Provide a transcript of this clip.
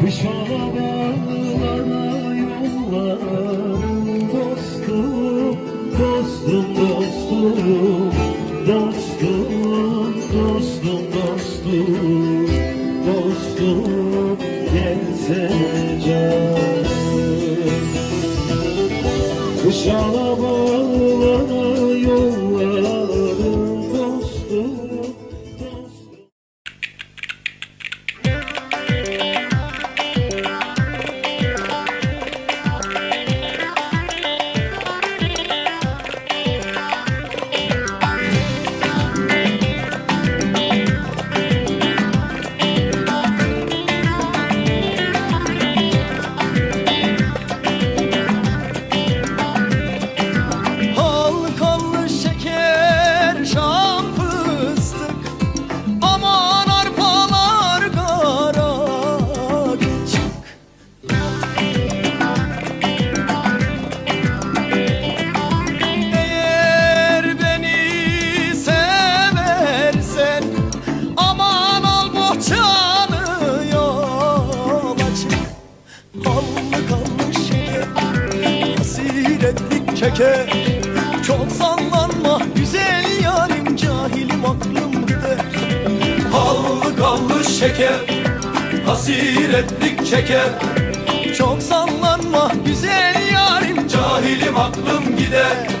Kışana bağlana yollarım dostum, dostum, dostum, dostum, dostum, dostum, dostum, gelse canım. Kışana bağlana Hallı kallı şeker Hasiretlik çeker Çok sallanma güzel yarim Cahilim aklım gider. Hallı kallı şeker Hasiretlik çeker Çok sallanma güzel yarim Cahilim aklım gider